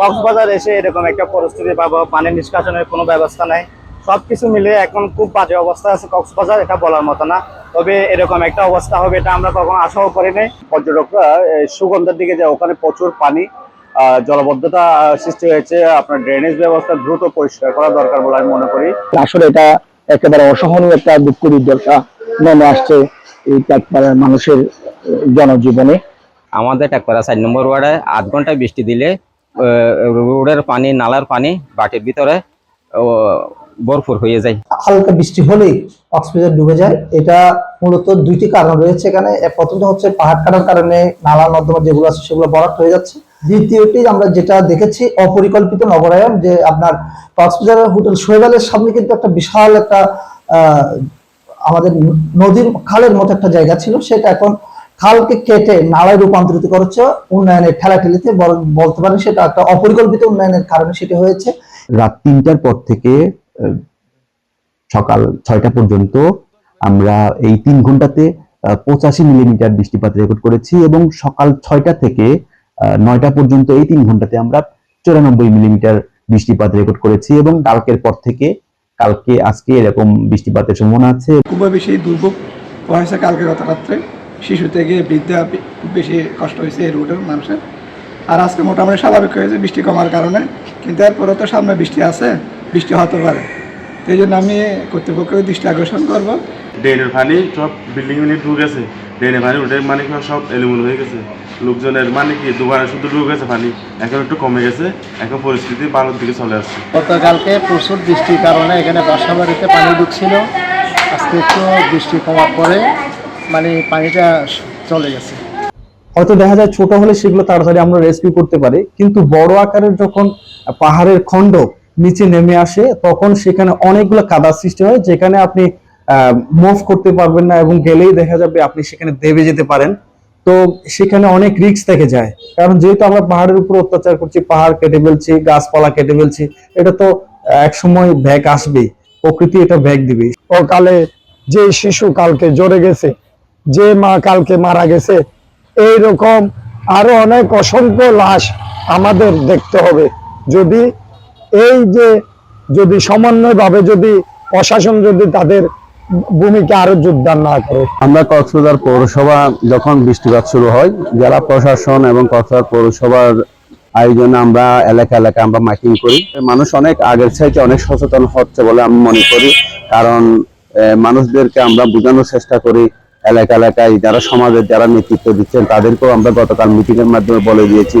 কক্সবাজার এসে এরকম একটা পরিস্থিতি পাবো পানি নিষ্কাশনের কোনো ব্যবস্থা নাই। সবকিছু মিলে এখন খুব বাজে অবস্থা আছে কক্সবাজার এটা বলার মতো না। তবে এরকম একটা অবস্থা হবে এটা আমরা কখনো আশাও করি নাই। পর্যটকরা সুগন্ধার দিকে যায় ওখানে প্রচুর পানি আহ, জলবদ্ধতা সৃষ্টি হয়েছে আপনার ড্রেনেজ ব্যবস্থা দ্রুত পরিষ্কার করা দরকার বলে আমি মনে করি। আসলে এটা একেবারে অসহনীয় একটা দুঃখ দুর্দশা নেমে আসছে এই চাঁদপাড়ার মানুষের জনজীবনে। আমাদের টাকপাড়া চার নম্বর ওয়ার্ডে আধ ঘন্টায় বৃষ্টি দিলে রোডের পানি, নালার পানি বাটির ভিতরে ভরপুর হয়ে যায়। হালকা বৃষ্টি হলেই কক্সবাজার ডুবে যায়। এটা মূলত দুইটি কারণ রয়েছে এখানে। প্রথমটা হচ্ছে পাহাড় কাটার কারণে নালা নর্দমা যেগুলো আছে সেগুলো ভরাট হয়ে যাচ্ছে। দ্বিতীয়টি আমরা যেটা দেখেছি, অপরিকল্পিত নগরায়ন যে আপনার কক্সবাজার হোটেল সোহেবালের সামনে কিন্তু একটা বিশাল একটা আমাদের নদীর খালের মতো একটা জায়গা ছিল। সেটা এখন খালকে কেটে নালায় রূপান্তরিত করেছে উন্নয়নের ঠেলাঠেলিতে বরং বলতে পারেন সেটা একটা অপরিকল্পিত উন্নয়নের কারণে সেটা হয়েছে। রাত তিনটার পর থেকে সকাল ছয়টা পর্যন্ত আমরা এই তিন ঘন্টাতে পঁচাশি মিলিমিটার বৃষ্টিপাত রেকর্ড করেছি এবং সকাল ছয়টা থেকে আহ, নয়টা পর্যন্ত এই তিন ঘন্টাতে আমরা চুরানব্বই মিলিমিটার বৃষ্টিপাত রেকর্ড করেছি এবং কালকের পর থেকে কালকে আজকে এরকম বৃষ্টিপাতের সম্ভাবনা আছে। খুব বেশি দুর্ভোগ হয়েছে কালকে গত রাত্রে শিশু থেকে বৃদ্ধা বেশি কষ্ট হয়েছে এই রোডের মানুষের। আর আজকে মোটামুটি স্বাভাবিক হয়েছে বৃষ্টি কমার কারণে কিন্তু এরপরে তো সামনে বৃষ্টি আছে বৃষ্টি হতে পারে। তো এই জন্য আমি কর্তৃপক্ষকে দৃষ্টি আকর্ষণ করব। ড্রেনের পানি সব বিল্ডিং মিলে ঢুকে গেছে। ড্রেনের পানি ওটার মানে কি সব এলোমেলো হয়ে গেছে। লোকজনের মানে কি দোকানে শুধু ঢুকে গেছে পানি এখন একটু কমে গেছে এখন পরিস্থিতি ভালোর দিকে চলে আসছে। গতকালকে প্রচুর বৃষ্টির কারণে এখানে বাসাবাড়িতে পানি ঢুকছিল। আজকে একটু বৃষ্টি কমার পরে মানে পানিটা চলে গেছে। হয়তো দেখা যায় ছোট হলে সেগুলো তাড়াতাড়ি আমরা রেস্কিউ করতে পারি কিন্তু বড় আকারের যখন পাহাড়ের খণ্ড নিচে নেমে আসে তখন সেখানে অনেকগুলো কাদা সৃষ্টি হয় যেখানে আপনি মুভ করতে পারবেন না এবং গেলেই দেখা যাবে আপনি সেখানে দেবে যেতে পারেন। তো সেখানে অনেক রিস্ক থেকে যায়। কারণ যেহেতু আমরা পাহাড়ের উপর অত্যাচার করছি পাহাড় কেটে ফেলছি গাছপালা কেটে ফেলছি এটা তো এক সময় ব্যাগ আসবেই। প্রকৃতি এটা ব্যাগ দিবেই। কালে যে শিশু কালকে জড়ে গেছে যে মা কালকে মারা গেছে এই রকম আরও অনেক অসংখ্য লাশ আমাদের দেখতে হবে। যদি এই যে, যদি সমন্বয়ভাবে যদি প্রশাসন যদি তাদের ভূমিকা আরও যোগদান না করে। আমরা কক্সবাজার পৌরসভা যখন বৃষ্টিপাত শুরু হয়, জেলা প্রশাসন এবং কক্সবাজার পৌরসভার আয়োজনে আমরা এলাকা এলাকা আমরা মাইকিং করি। মানুষ অনেক আগের চাইতে অনেক সচেতন হচ্ছে বলে আমি মনে করি। কারণ মানুষদেরকে আমরা বোঝানোর চেষ্টা করি এলাকা এলাকায় যারা সমাজের যারা নেতৃত্ব দিচ্ছেন, তাদেরকেও আমরা গতকাল মিটিং এর মাধ্যমে বলে দিয়েছি।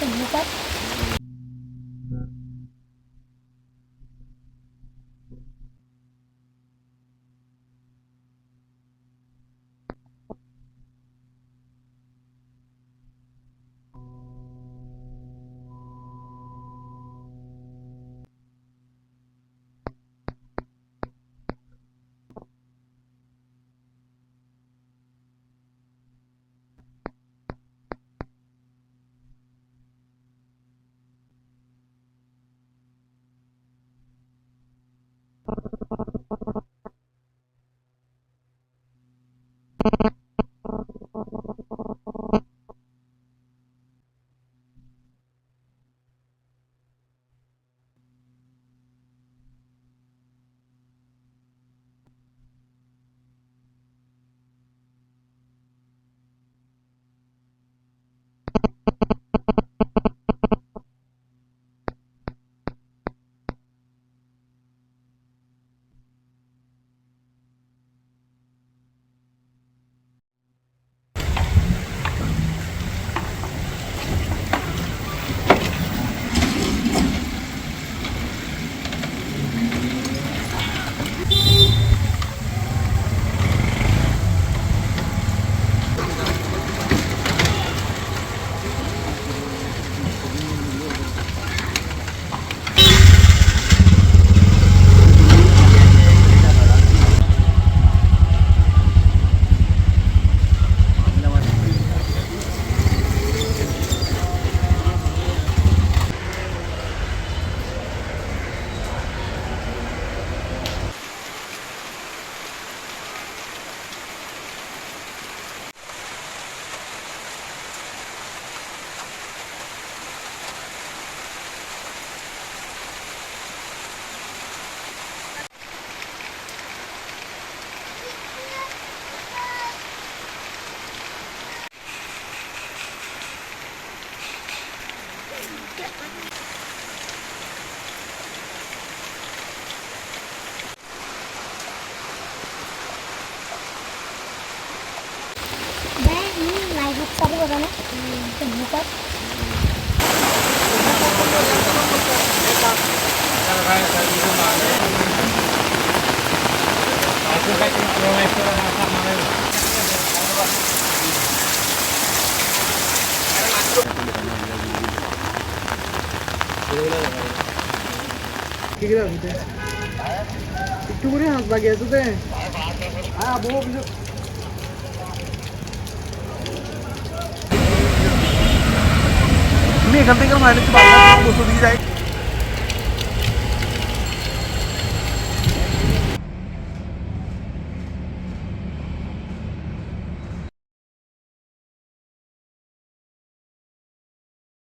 Tình. তারপর জানো ভূপাত একটু করে হাত বাকি আছে তো হ্যাঁ বউ नहीं गलती कर मैंने तो बाहर 200 दी जाए।